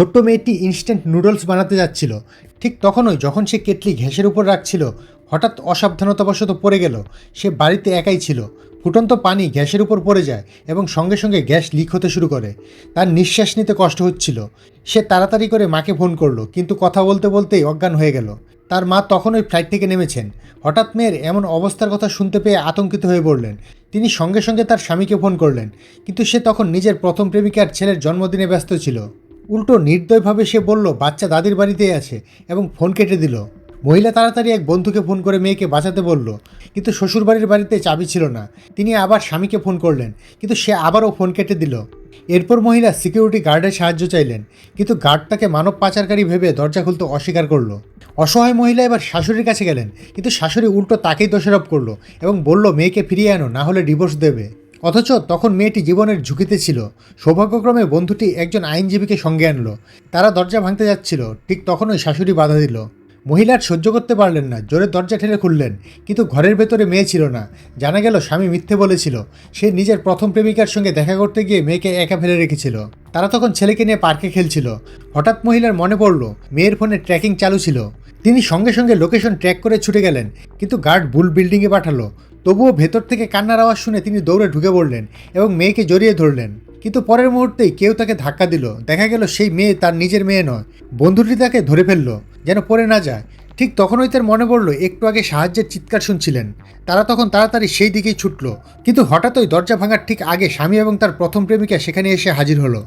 ছোট্ট মেয়েটি instant noodles বানাতে যাচ্ছিল। ঠিক তখনই যখন সে কেটলি ঘ্যাসের উপর রাখছিল, হঠাৎ অসাবধানতাবশত পড়ে গেল। সে বাড়িতে একাই ছিল। ফুটন্ত পানি গ্যাসের উপর পড়ে যায় এবং সঙ্গে সঙ্গে গ্যাস লিক হতে শুরু করে। তার নিঃশ্বাস নিতে কষ্ট হচ্ছিল। সে তাড়াতাড়ি করে মাকে ফোন করল, কিন্তু কথা বলতে বলতেই অজ্ঞান হয়ে গেল। তার মা তখনই ফ্লাইট থেকে নেমেছেন। হঠাৎ মেয়ের এমন অবস্থার কথা শুনতে পেয়ে আতঙ্কিত হয়ে পড়লেন। তিনি সঙ্গে সঙ্গে তার স্বামীকে ফোন করলেন, কিন্তু সে তখন নিজের প্রথম প্রেমিকার ছেলের জন্মদিনে ব্যস্ত ছিল। উল্টো নির্দয়ভাবে সে বলল, বাচ্চা দাদির বাড়িতেই আছে। এবং ফোন কেটে দিল। মহিলা তাড়াতাড়ি এক বন্ধুকে ফোন করে মেয়েকে বাঁচাতে বলল, কিন্তু শ্বশুরবাড়ির বাড়িতে চাবি ছিল না। তিনি আবার স্বামীকে ফোন করলেন, কিন্তু সে আবারও ফোন কেটে দিল। এরপর মহিলা সিকিউরিটি গার্ডের সাহায্য চাইলেন, কিন্তু গার্ড তাকে মানব পাচারকারী ভেবে দরজা খুলতে অস্বীকার করল। অসহায় মহিলা এবার শাশুড়ির কাছে গেলেন, কিন্তু শাশুড়ি উল্টো তাকেই দোষারোপ করল এবং বলল, মেয়েকে ফিরিয়ে আনো, না হলে ডিভোর্স দেবে। অথচ তখন মেয়েটি জীবনের ঝুঁকিতে ছিল। সৌভাগ্যক্রমে বন্ধুটি একজন আইনজীবীকে সঙ্গে আনলো। তারা দরজা ভাঙতে যাচ্ছিল। ঠিক তখনই শাশুড়ি বাধা দিল। মহিলার সহ্য করতে পারলেন না। জোরে দরজা ঠেলে খুললেন। কিন্তু ঘরের ভেতরে মেয়ে ছিল না। জানা গেল স্বামী মিথ্যে বলেছিল। সে নিজের প্রথম প্রেমিকার সঙ্গে দেখা করতে গিয়ে মেয়েকে একা ফেলে রেখেছিল। তারা তখন ছেলেকে নিয়ে পার্কে খেলছিল। হঠাৎ মহিলার মনে পড়ল, মেয়ের ফোনে ট্র্যাকিং চালু ছিল। তিনি সঙ্গে সঙ্গে লোকেশন ট্র্যাক করে ছুটে গেলেন। কিন্তু গার্ড ভুল বিল্ডিংয়ে পাঠালো। তবুও ভেতর থেকে কান্নার আওয়াজ শুনে তিনি দৌড়ে ঢুকে পড়লেন এবং মেয়েকে জড়িয়ে ধরলেন। কিন্তু পরের মুহূর্তেই কেউ তাকে ধাক্কা দিল। দেখা গেল সেই মেয়ে তার নিজের মেয়ে নয়। বন্ধুটি তাকে ধরে ফেলল, যেন পড়ে না যায়। ঠিক তখনই তার মনে পড়ল, একটু আগে সাহায্যের চিৎকার শুনছিলেন। তারা তখন তাড়াতাড়ি সেই দিকেই ছুটল। কিন্তু হঠাৎই দরজা ভাঙার ঠিক আগে স্বামী এবং তার প্রথম প্রেমিকা সেখানে এসে হাজির হলো।